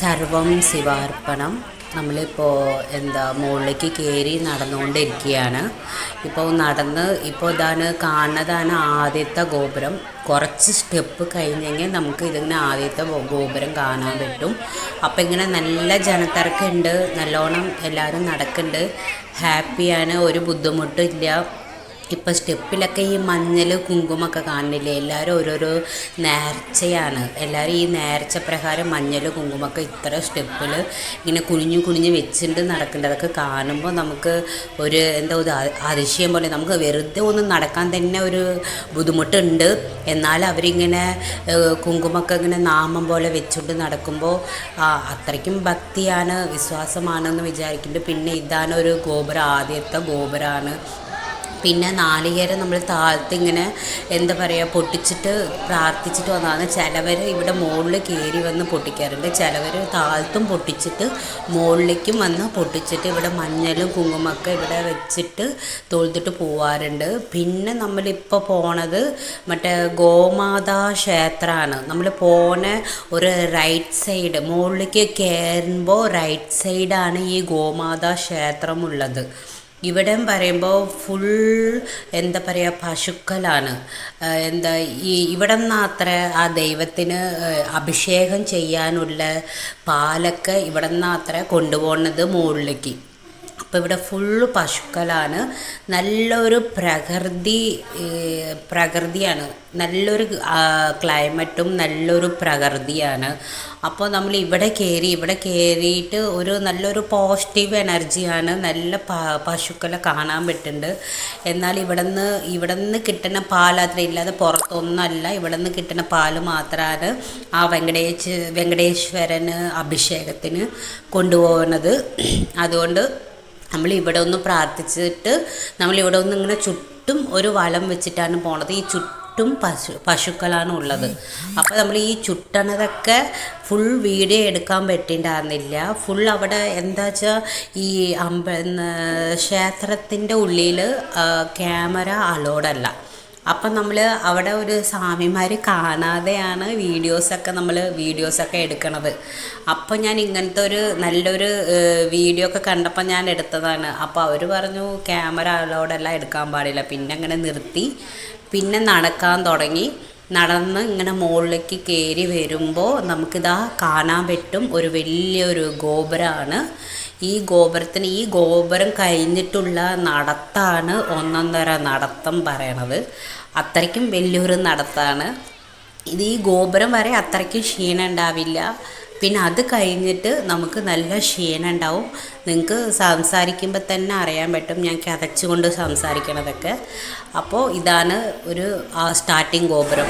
സർവം ശിവാർപ്പണം. നമ്മളിപ്പോൾ എന്താ മുകളിലേക്ക് കയറി നടന്നുകൊണ്ടിരിക്കുകയാണ്. ഇപ്പോൾ നടന്ന് ഇപ്പോൾ ഇതാണ് കാണുന്നതാണ് ആദ്യത്തെ ഗോപുരം. കുറച്ച് സ്റ്റെപ്പ് കഴിഞ്ഞെങ്കിൽ നമുക്ക് ഇതിങ്ങനെ ആദ്യത്തെ ഗോപുരം കാണാൻ പറ്റും. അപ്പോൾ ഇങ്ങനെ നല്ല ജനത്തിരക്കുണ്ട്. നല്ലോണം എല്ലാവരും നടക്കുന്നുണ്ട്. ഹാപ്പിയാണ്. ഒരു ബുദ്ധിമുട്ടും ഇല്ല ഇപ്പം സ്റ്റെപ്പിലൊക്കെ ഈ മഞ്ഞൾ കുങ്കുമൊക്കെ കാണുന്നില്ലേ എല്ലാവരും ഓരോരോ നേർച്ചയാണ്. എല്ലാവരും ഈ നേർച്ച പ്രകാരം മഞ്ഞൾ കുങ്കുമൊക്കെ ഇത്ര സ്റ്റെപ്പിൽ ഇങ്ങനെ കുനിഞ്ഞു കുനിഞ്ഞ് വെച്ചിട്ട് നടക്കേണ്ടത് അതൊക്കെ കാണുമ്പോൾ നമുക്ക് ഒരു എന്താ ഒരു അതിശയം പോലെ നമുക്ക് വെറുതെ ഒന്നും നടക്കാൻ തന്നെ ഒരു ബുദ്ധിമുട്ടുണ്ട്. എന്നാൽ അവരിങ്ങനെ കുങ്കുമൊക്കെ ഇങ്ങനെ നാമം പോലെ വെച്ചുകൊണ്ട് നടക്കുമ്പോൾ അത്രയ്ക്കും ഭക്തിയാണ് വിശ്വാസമാണെന്ന് വിചാരിക്കുന്നുണ്ട്. പിന്നെ ഇതാണ് ഒരു ഗോപുരം. ആദ്യത്തെ ഗോപുരമാണ് പിന്നെ നാളികേരം നമ്മൾ താഴത്ത് ഇങ്ങനെ എന്താ പറയുക പൊട്ടിച്ചിട്ട് പ്രാർത്ഥിച്ചിട്ട് വന്നതാണ്. ചിലവർ ഇവിടെ മുകളിൽ കയറി വന്ന് പൊട്ടിക്കാറുണ്ട്. ചിലവർ താഴത്തും പൊട്ടിച്ചിട്ട് മുകളിലേക്കും വന്ന് പൊട്ടിച്ചിട്ട് ഇവിടെ മഞ്ഞളും കുങ്കുമൊക്കെ ഇവിടെ വെച്ചിട്ട് തൊഴുതിട്ട് പോവാറുണ്ട്. പിന്നെ നമ്മളിപ്പോൾ പോണത് മറ്റേ ഗോമാതാ ക്ഷേത്രമാണ് നമ്മൾ പോണ ഒരു റൈറ്റ് സൈഡ് മുകളിലേക്ക് കയറുമ്പോൾ റൈറ്റ് സൈഡാണ് ഈ ഗോമാതാ ക്ഷേത്രമുള്ളത്. ഇവിടെ പറയുമ്പോൾ ഫുൾ എന്താ പറയുക പശുക്കളാണ്. എന്താ ഈ ഇവിടെ നിന്നത്ര ആ ദൈവത്തിന് അഭിഷേകം ചെയ്യാനുള്ള പാലൊക്കെ ഇവിടെ നിന്നാത്ര കൊണ്ടുപോകുന്നത് മുകളിലേക്ക്. അപ്പോൾ ഇവിടെ ഫുള്ള് പശുക്കളാണ്. നല്ലൊരു പ്രകൃതി പ്രകൃതിയാണ്. നല്ലൊരു ക്ലൈമറ്റും നല്ലൊരു പ്രകൃതിയാണ്. അപ്പോൾ നമ്മൾ ഇവിടെ കയറി ഇവിടെ കയറിയിട്ട് ഒരു നല്ലൊരു പോസിറ്റീവ് എനർജിയാണ് നല്ല പശുക്കളെ കാണാൻ പറ്റുന്നുണ്ട് എന്നാൽ ഇവിടെ നിന്ന് ഇവിടെ നിന്ന് കിട്ടുന്ന പാൽ അത്ര ഇല്ലാതെ പുറത്തൊന്നല്ല ഇവിടെ നിന്ന് കിട്ടുന്ന പാൽ മാത്രമാണ് ആ വെങ്കടേശ് വെങ്കടേശ്വരന് അഭിഷേകത്തിന് കൊണ്ടുപോകുന്നത്. അതുകൊണ്ട് നമ്മൾ ഇവിടെ ഒന്ന് പ്രാർത്ഥിച്ചിട്ട് നമ്മൾ ഇവിടെ ഒന്ന് ഇങ്ങനെ ചുറ്റും ഒരു വലം വെച്ചിട്ടാണ് പോണത്. ഈ ചുറ്റും പശു പശുക്കളാണ് ഉള്ളത്. അപ്പോൾ നമ്മൾ ഈ ചുറ്റണതൊക്കെ ഫുൾ വീഡിയോ എടുക്കാൻ പറ്റിയിട്ടുണ്ടായിരുന്നില്ല ഫുൾ അവിടെ എന്താ വെച്ചാൽ ഈ അമ്പ ക്ഷേത്രത്തിന്റെ ഉള്ളിൽ ക്യാമറ അലോഡല്ല. അപ്പം നമ്മൾ അവിടെ ഒരു സ്വാമിമാർ കാണാതെയാണ് വീഡിയോസൊക്കെ നമ്മൾ വീഡിയോസൊക്കെ എടുക്കണത്. അപ്പോൾ ഞാൻ ഇങ്ങനത്തെ ഒരു നല്ലൊരു വീഡിയോ ഒക്കെ കണ്ടപ്പോൾ ഞാൻ എടുത്തതാണ്. അപ്പോൾ അവർ പറഞ്ഞു ക്യാമറ അലോടെല്ലാം എടുക്കാൻ പാടില്ല. പിന്നെ അങ്ങനെ നിർത്തി. പിന്നെ നടക്കാൻ തുടങ്ങി. നടന്ന് ഇങ്ങനെ മുകളിലേക്ക് കയറി വരുമ്പോൾ നമുക്കിതാ കാണാൻ പറ്റും ഒരു വലിയൊരു ഗോപുരമാണ് ഈ ഗോപുരത്തിന് ഈ ഗോപുരം കഴിഞ്ഞിട്ടുള്ള നടത്താണ് ഒന്നൊന്നര നടത്തം പറയണത്. അത്രയ്ക്കും വലിയൊരു നടത്താണ്. ഇത് ഈ ഗോപുരം വരെ അത്രയ്ക്കും ക്ഷീണം ഉണ്ടാവില്ല. പിന്നെ അത് കഴിഞ്ഞിട്ട് നമുക്ക് നല്ല ക്ഷീണം ഉണ്ടാവും. നിങ്ങൾക്ക് സംസാരിക്കുമ്പോൾ തന്നെ അറിയാൻ പറ്റും. ഞാൻ കഥച്ചുകൊണ്ട് സംസാരിക്കണതൊക്കെ. അപ്പോൾ ഇതാണ് ഒരു സ്റ്റാർട്ടിങ് ഗോപുരം.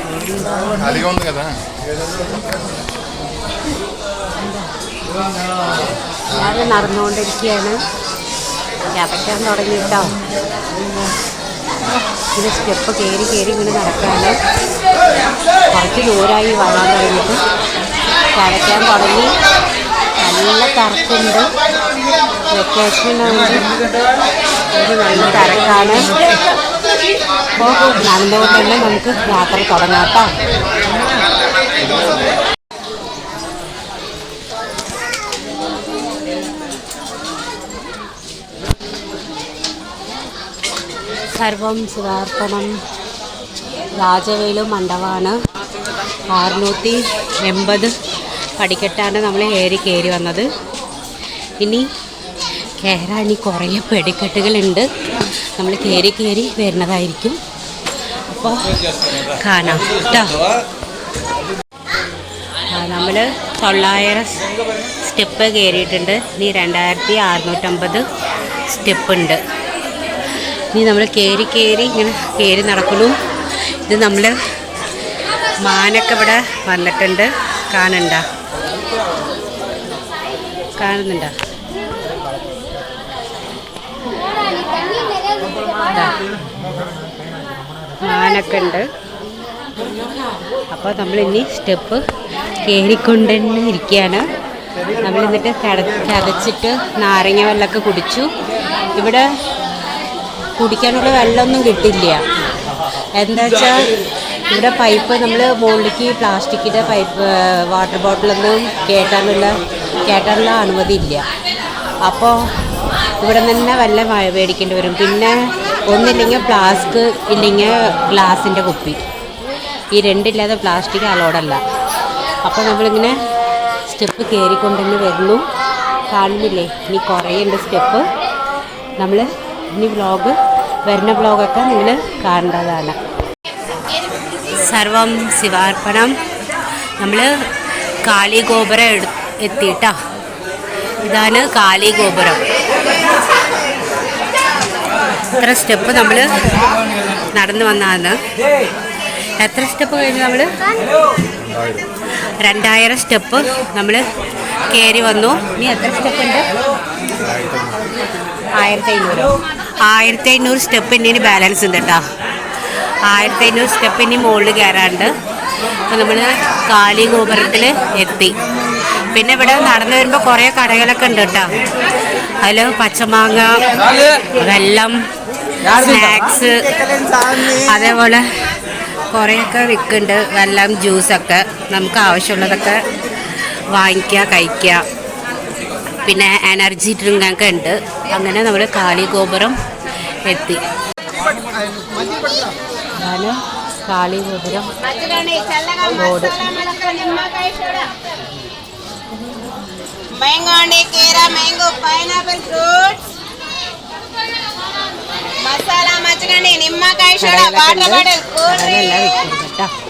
നടന്നുകൊണ്ടിരിക്കുകയാണ്. ക്യാപിക്കാൻ തുടങ്ങിയിട്ടോ ഇങ്ങനെ സ്റ്റെപ്പ് കയറി കയറി ഇങ്ങനെ നടക്കാണ്. കുറച്ച് ദൂരമായി വരാൻ തുടങ്ങിയിട്ട് കരയ്ക്കാൻ തുടങ്ങി. നല്ല തിരക്കുണ്ട്. വെക്കേഷനാണെങ്കിൽ ഒരു നല്ല തിരക്കാണ്. അപ്പോൾ നടന്നുകൊണ്ട് തന്നെ നമുക്ക് യാത്ര തുടങ്ങാം കേട്ടോ. സർവം ശിവാർപ്പണം രാജവേലു മണ്ഡപമാണ് അറുന്നൂറ്റി എൺപത് പടിക്കെട്ടാണ് നമ്മൾ കയറി കയറി വന്നത്. ഇനി കയറാൻ ഇനി കുറേ പടിക്കെട്ടുകളുണ്ട്. നമ്മൾ കയറി കയറി വരുന്നതായിരിക്കും. അപ്പോൾ കാണാം കേട്ടോ നമ്മൾ തൊള്ളായിരം സ്റ്റെപ്പ് കയറിയിട്ടുണ്ട് ഇനി രണ്ടായിരത്തി അറുന്നൂറ്റമ്പത് സ്റ്റെപ്പ് ഉണ്ട് ഇനി നമ്മൾ കയറി കയറി ഇങ്ങനെ കയറി നടക്കുന്നു ഇത് നമ്മൾ മാനൊക്കെ ഇവിടെ വന്നിട്ടുണ്ട്. കാണണ്ട കാണുന്നുണ്ട. മാനൊക്കെ ഉണ്ട്. അപ്പോൾ നമ്മൾ ഇനി സ്റ്റെപ്പ് കയറിക്കൊണ്ട് തന്നെ ഇരിക്കുകയാണ്. നമ്മൾ എന്നിട്ട് ചതച്ചിട്ട് നാരങ്ങ വെള്ളമൊക്കെ കുടിച്ചു. ഇവിടെ കുടിക്കാനുള്ള വെള്ളമൊന്നും കിട്ടില്ല. എന്താ വെച്ചാൽ ഇവിടെ പൈപ്പ് നമ്മൾ മുകളിലേക്ക് പ്ലാസ്റ്റിക്കിന്റെ പൈപ്പ് വാട്ടർ ബോട്ടിലൊന്നും കേട്ടാനുള്ള കേട്ടാനുള്ള അനുമതി ഇല്ല. അപ്പോൾ ഇവിടെ തന്നെ വല്ല മേടിക്കേണ്ടി വരും. പിന്നെ ഒന്നില്ലെങ്കിൽ ഫ്ലാസ്ക് ഇല്ലെങ്കിൽ ഗ്ലാസിന്റെ കുപ്പി. ഈ രണ്ടില്ലാതെ പ്ലാസ്റ്റിക് അലോഡല്ല അപ്പോൾ നമ്മളിങ്ങനെ സ്റ്റെപ്പ് കയറിക്കൊണ്ട് തന്നെ വരുന്നു. കാണുന്നില്ലേ? ഇനി കുറേ ഉണ്ട് സ്റ്റെപ്പ്. നമ്മൾ ഇനി വ്ലോഗ് വരുന്ന ബ്ലോഗൊക്കെ നിങ്ങൾ കാണേണ്ടതാണ് സർവം ശിവാർപ്പണം. നമ്മൾ കാളി ഗോപുരം എടു എത്തിയിട്ടാ. ഇതാണ് കാളി ഗോപുരം. ഇത്ര സ്റ്റെപ്പ് നമ്മൾ നടന്നു വന്നതാണ്. എത്ര സ്റ്റെപ്പ് കഴിഞ്ഞ് നമ്മൾ രണ്ടായിരം സ്റ്റെപ്പ് നമ്മൾ കയറി വന്നു. ഇനി എത്ര സ്റ്റെപ്പ് ഉണ്ട്? ആയിരത്തി അഞ്ഞൂറ്. ആയിരത്തി അഞ്ഞൂറ് സ്റ്റെപ്പ് ഇനി ബാലൻസ് ഉണ്ട് കേട്ടോ ആയിരത്തി അഞ്ഞൂറ് സ്റ്റെപ്പ് ഇനി മുകളിൽ കയറാണ്ട് അപ്പോൾ നമ്മൾ കാലി ഗോപുരത്തിൽ എത്തി. പിന്നെ ഇവിടെ നടന്നു വരുമ്പോൾ കുറേ കടകളൊക്കെ ഉണ്ട് കേട്ടോ അതിൽ പച്ചമാങ്ങ വെള്ളം സ്നാക്സ് അതേപോലെ കുറേയൊക്കെ വിൽക്കുന്നുണ്ട് വെള്ളം ജ്യൂസൊക്കെ നമുക്ക് ആവശ്യമുള്ളതൊക്കെ വാങ്ങിക്കുക കഴിക്കുക. പിന്നെ എനർജി ഡ്രിങ്കൊക്കെ ഉണ്ട്. അങ്ങനെ നമ്മൾ കാളി ഗോപുരം ఎత్తి. వాళ్ళు ఖాళీ ఉదరం బోర్డు మ్యాంగో అండి కీరా మ్యాంగో పైనాపిల్ ఫ్రూట్స్. మసాలా మచ్చగండి నిమ్మకాయ soda water bottle cool drink.